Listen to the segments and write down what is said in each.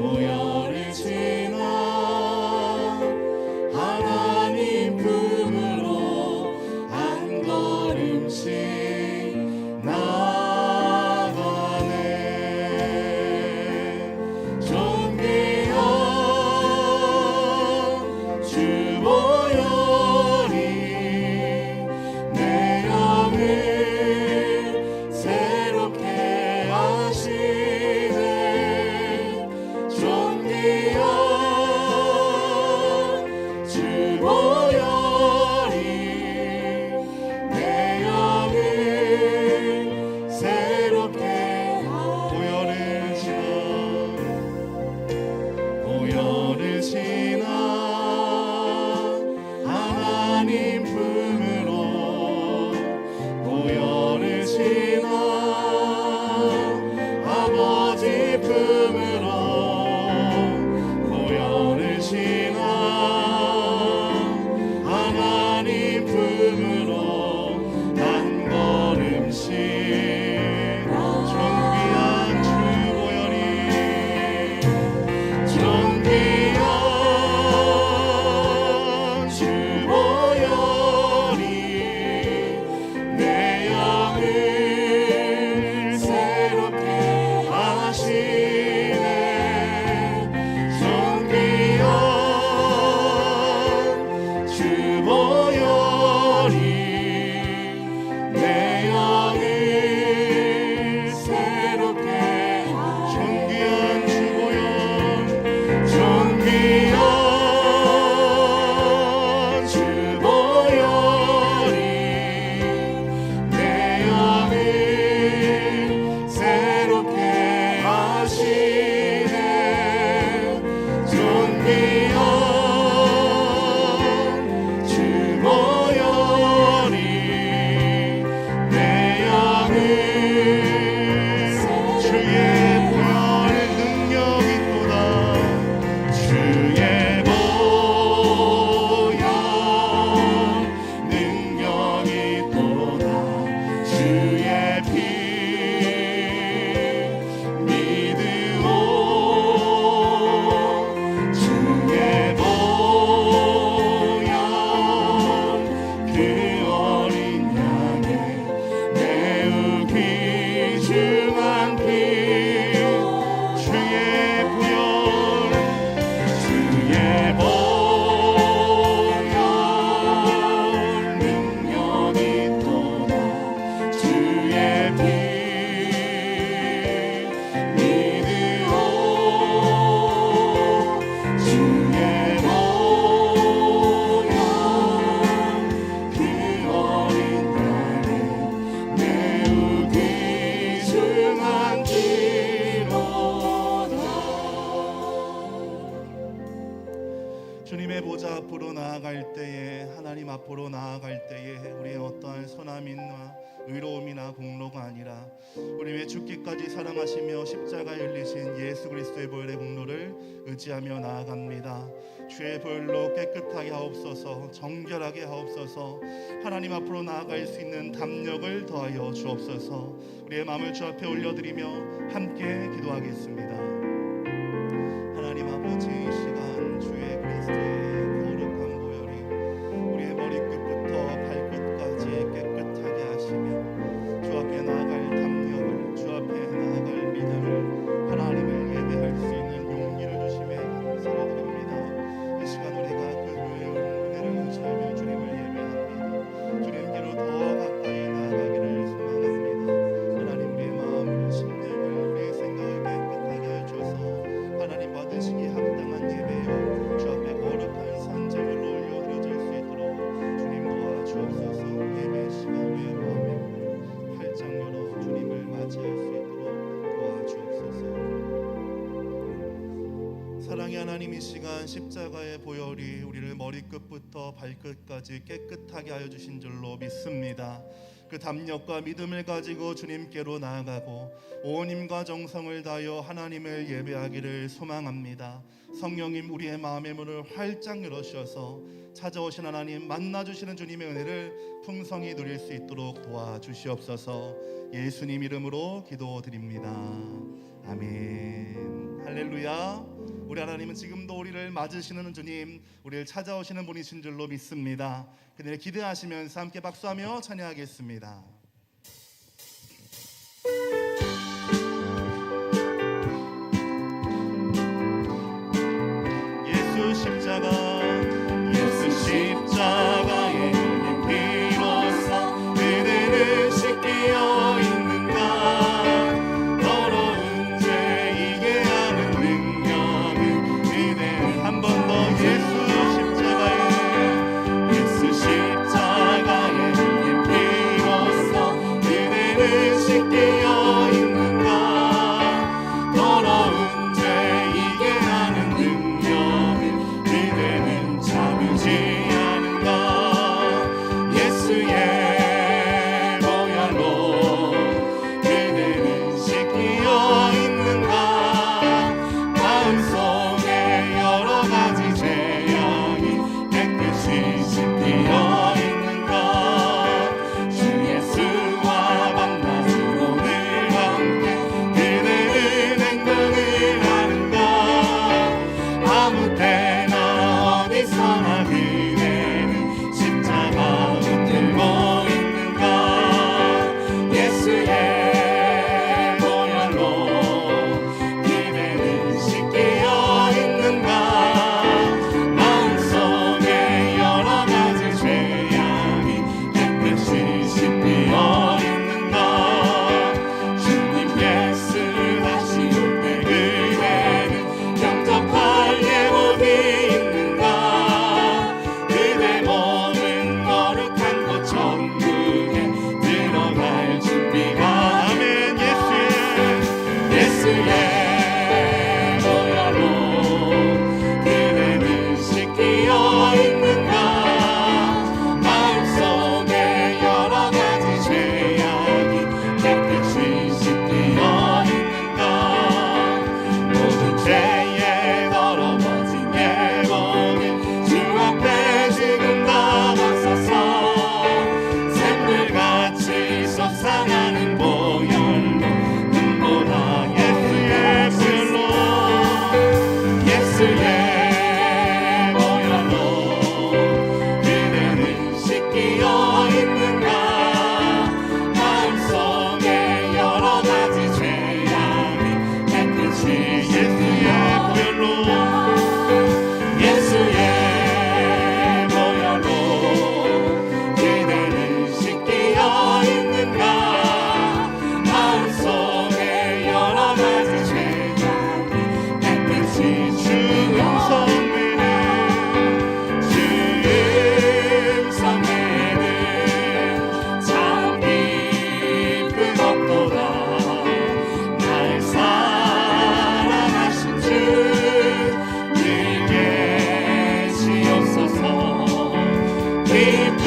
Hallelujah. 하옵소서. 정결하게 하옵소서. 하나님 앞으로 나아갈 수 있는 담력을 더하여 주옵소서. 우리의 마음을 주 앞에 올려드리며 함께 기도하겠습니다. 십자가의 보혈이 우리를 머리끝부터 발끝까지 깨끗하게 하여 주신 줄로 믿습니다. 그 담력과 믿음을 가지고 주님께로 나아가고 온 힘과 정성을 다하여 하나님을 예배하기를 소망합니다. 성령님 우리의 마음의 문을 활짝 열어주셔서 찾아오신 하나님 만나 주시는 주님의 은혜를 풍성히 누릴 수 있도록 도와주시옵소서. 예수님 이름으로 기도드립니다. 아멘. 할렐루야. 우리 하나님은 지금도 우리를 맞으시는 주님, 우리를 찾아오시는 분이신 줄로 믿습니다. 그들을 기대하시면서 함께 박수하며 찬양하겠습니다.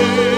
기